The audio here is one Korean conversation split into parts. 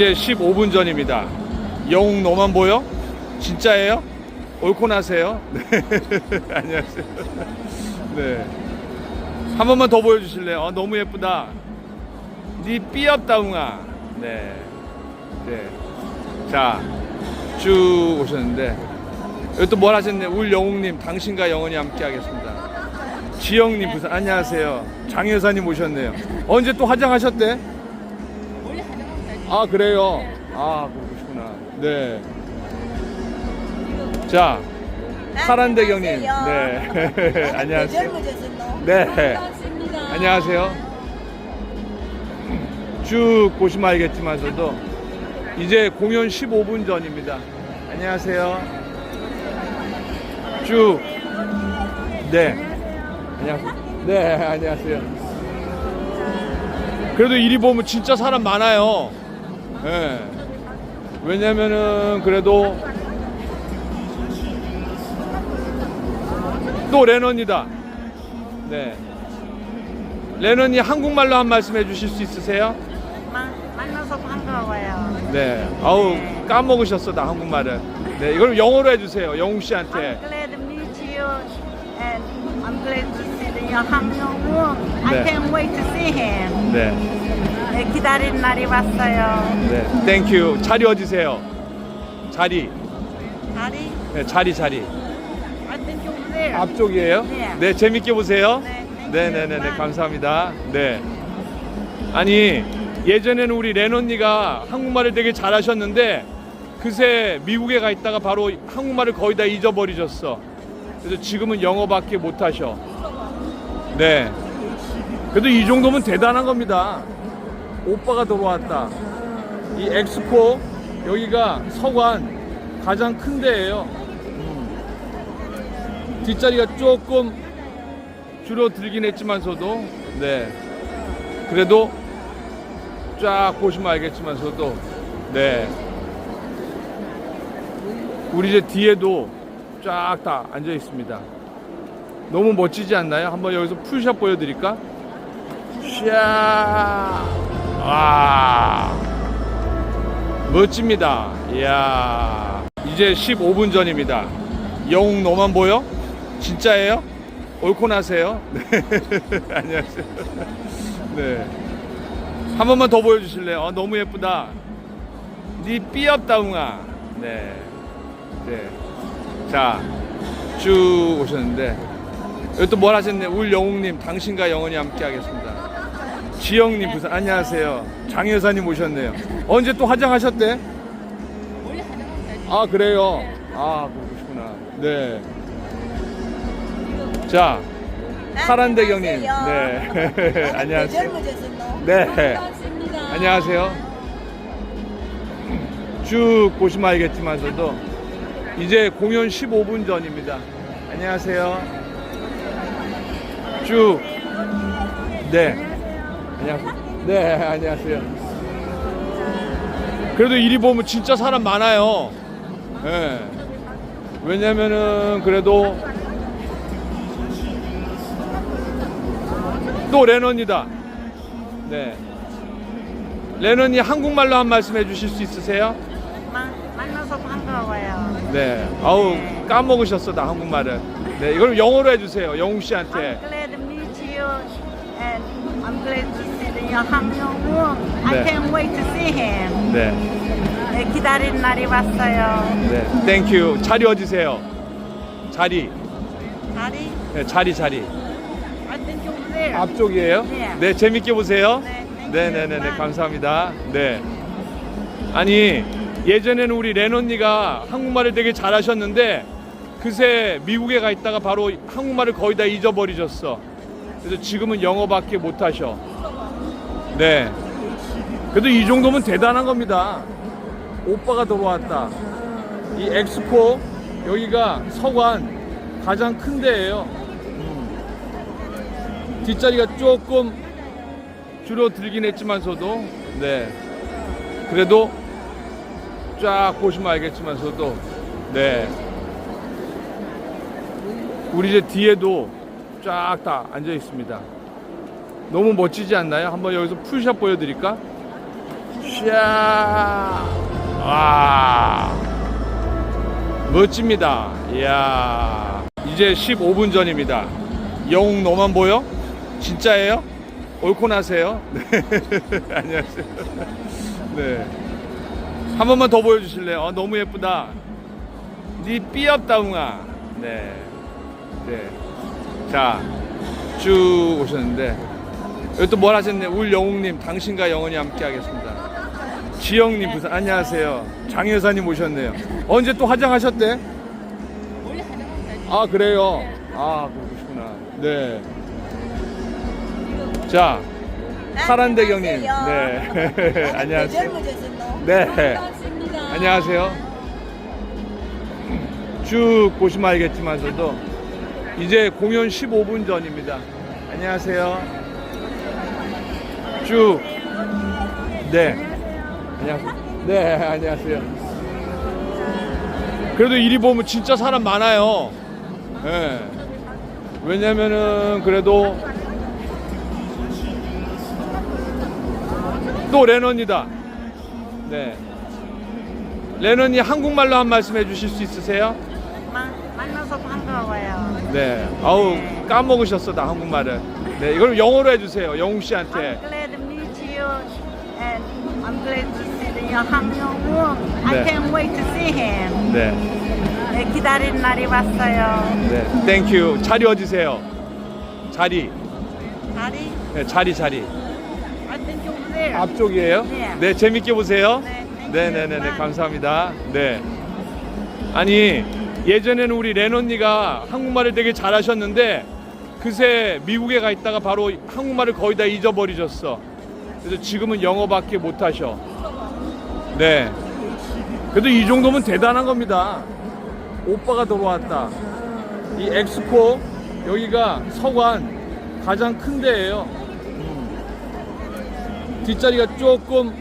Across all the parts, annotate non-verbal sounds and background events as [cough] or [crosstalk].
이제 15분 전입니다. 영웅 너만 보여? 진짜예요? 옳고 나세요? [laughs] 네. 안녕하세요. 네. 한 번만 더 보여주실래요? 어, 너무 예쁘다. 니 삐엽다 웅아. 네. 네. 자, 쭉 오셨는데, 여기 또 뭘 하셨네. 울 영웅님, 당신과 영원히 함께 하겠습니다. 지영님, 부산, 안녕하세요. 장 여사님 오셨네요. 언제 또 화장하셨대? 아, 그래요? 아, 그러시구나. 네. 자, 파란 대경님. 네. 안녕하세요. 젊어졌어 네. [laughs] [laughs] 안녕하세요. 쭉 보시면 알겠지만서도 이제 공연 15분 전입니다. 안녕하세요. 쭉. 네. 안녕하세요. 네, 안녕하세요. 그래도 이리 보면 진짜 사람 많아요. 예. 왜냐면은 그래도 또 레넌이다. 네. 레넌이 한국말로 한 말씀 해주실 수 있으세요? 마- 만나서 반가워요. 네. 아우 까먹으셨어 나 한국말을. 네. 이걸 영어로 해주세요. 영웅 씨한테. I'm glad to meet you and I'm glad to see the 함영웅. I 네. can't wait to see him. 네. 네, 기다린 날이 왔어요. 네. 땡큐. 자리 어디세요? 자리. 다리? 네, 자리 자리. I think there. 앞쪽이에요? 네. 네. 재밌게 보세요. 네, 땡큐. 네 네 네네 바이. 감사합니다. 네. 아니 예전에는 우리 레논니가 한국말을 되게 잘하셨는데 그새 미국에 가 있다가 바로 한국말을 거의 다 잊어버리셨어. 그래서 지금은 영어밖에 못 하셔. 네. 그래도 이 정도면 대단한 겁니다. 오빠가 들어왔다. 이 엑스포 여기가 서관 가장 큰 데예요. 음. 뒷자리가 조금 줄어들긴 했지만서도 네 그래도 쫙 보시면 알겠지만서도 네 우리 이제 뒤에도 쫙 다 앉아 있습니다 너무 멋지지 않나요? 한번 여기서 풀샷 보여드릴까? 샤 와 멋집니다 이야 이제 15분 전입니다 영웅 너만 보여? 진짜예요? 옳고 나세요? [laughs] 네. 안녕하세요. 네. 한 번만 더 보여주실래요? 어, 너무 예쁘다. 니 삐엽다 웅아. 네. 네. 자, 쭉 오셨는데, 여기 또뭘 하셨네. 울 영웅님, 당신과 영원히 함께 하겠습니다. 지영님, 부산, 안녕하세요. 장 여사님 오셨네요. 언제 또 화장하셨대? 아, 그래요? 아, 그러시구나. 네. 자, 파란대경님. 네. 안녕하세요. 네. [laughs] [laughs] 안녕하세요. 쭉 보시면 알겠지만서도 이제 공연 15분 전입니다. 안녕하세요. 쭉. 네. 안녕하세요. 네, 안녕하세요. 그래도 이리 보면 진짜 사람 많아요. 예. 왜냐면은 그래도 또 레넌이다. 네. 레넌이 한국말로 한 말씀 해주실 수 있으세요? 마- 만나서 반가워요. 네. 아우 까먹으셨어 나 한국말을. 네. 이걸 영어로 해주세요. 영웅 씨한테. I'm glad to meet you and I'm glad to see the 함영웅. I 네. can't wait to see him. 네. 네, 기다린 날이 왔어요. 네. 땡큐. 자리 어디세요? 자리. 다리? 네, 자리 자리. I think over there. 앞쪽이에요? 네. 네. 재밌게 보세요. 네, 땡큐. 네 네 네네 바이. 감사합니다. 네. 아니 예전에는 우리 레논니가 한국말을 되게 잘하셨는데 그새 미국에 가 있다가 바로 한국말을 거의 다 잊어버리셨어. 그래서 지금은 영어밖에 못 하셔. 네. 그래도 이 정도면 대단한 겁니다. 오빠가 들어왔다. 이 엑스포 여기가 서관 가장 큰 데예요. 음. 뒷자리가 조금 줄어들긴 했지만서도 네 그래도 쫙 보시면 알겠지만서도 네 우리 이제 뒤에도 쫙 다 앉아 있습니다 너무 멋지지 않나요? 한번 여기서 풀샷 보여드릴까? 샤. 와. 멋집니다. 이야. 이제 15분 전입니다. 영웅 너만 보여? 진짜예요? 나세요? [laughs] 네. 안녕하세요. 네. 한 번만 더 보여주실래요? 어, 너무 예쁘다. 니 삐엽다웅아. 네. 네. 자, 쭉 오셨는데, 여기 또 뭘 하셨네. 울 영웅님, 당신과 영원히 함께 하겠습니다. 지영님, 부산, 안녕하세요. 장 여사님 오셨네요. 언제 또 화장하셨대? 아, 그래요? 아, 그러시구나. 네. 자, 파란대경님. 네. [laughs] [laughs] 안녕하세요. 네. 안녕하세요. 쭉 보시면 알겠지만서도 이제 공연 15분 전입니다. 안녕하세요. 쭉. 네. 안녕하세요. 네, 안녕하세요. 그래도 이리 보면 진짜 사람 많아요. 예. 왜냐면은 그래도 또 레넌이다. 네. 레넌이 한국말로 한 말씀 해주실 수 있으세요? 마- 만나서 반가워요. 네. 아우 까먹으셨어 나 한국말을. 네. 이걸 영어로 해주세요. 영웅 씨한테. I'm glad to meet you and I'm glad to see the Han Young-won. I 네. can't wait to see him. 네. 네, 기다린 날이 왔어요. 네. 땡큐. 자리 어디세요? 자리. 다리? 네, 자리 자리. I think over there. 앞쪽이에요? 네. 네, 재밌게 보세요. 네, 땡큐. 네, 네, 네, 네. 감사합니다. 네. 아니, 예전에는 우리 렌 언니가 한국말을 되게 잘하셨는데 그새 미국에 가 있다가 바로 한국말을 거의 다 잊어버리셨어. 그래서 지금은 영어밖에 못 하셔. 네. 그래도 이 정도면 대단한 겁니다. 오빠가 돌아왔다. 이 엑스포 여기가 서관 가장 큰 데예요. 뒷자리가 조금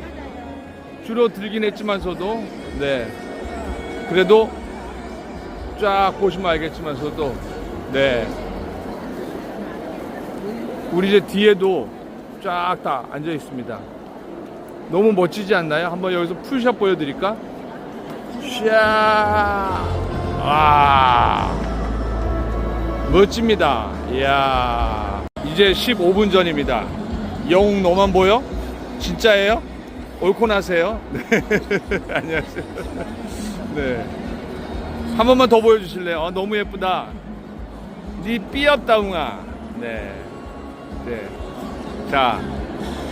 줄어들긴 했지만서도 네 그래도 쫙 보시면 알겠지만서도 네 우리 이제 뒤에도 쫙 다 앉아 있습니다 너무 멋지지 않나요? 한번 여기서 풀샷 보여드릴까? 샤 와. 멋집니다. 이야. 이제 15분 전입니다. 영웅 너만 보여? 진짜예요? 옳고 나세요? [laughs] 네. [laughs] 안녕하세요. 네. 한 번만 더 보여주실래요? 어, 너무 예쁘다. 니 삐엽다 웅아. 네. 네. 자,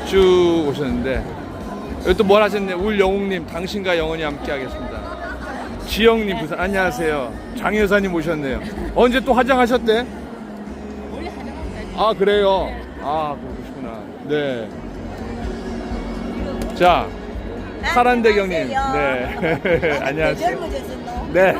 쭉 오셨는데, 여기 또 뭘 하셨네. 울 영웅님, 당신과 영원히 함께 하겠습니다. 지영님, 부산, 안녕하세요. 장 여사님 오셨네요. 언제 또 화장하셨대? 아, 그래요? 아, 그러시구나. 네. 자, 파란대경님. 네. [laughs] 안녕하세요. 네.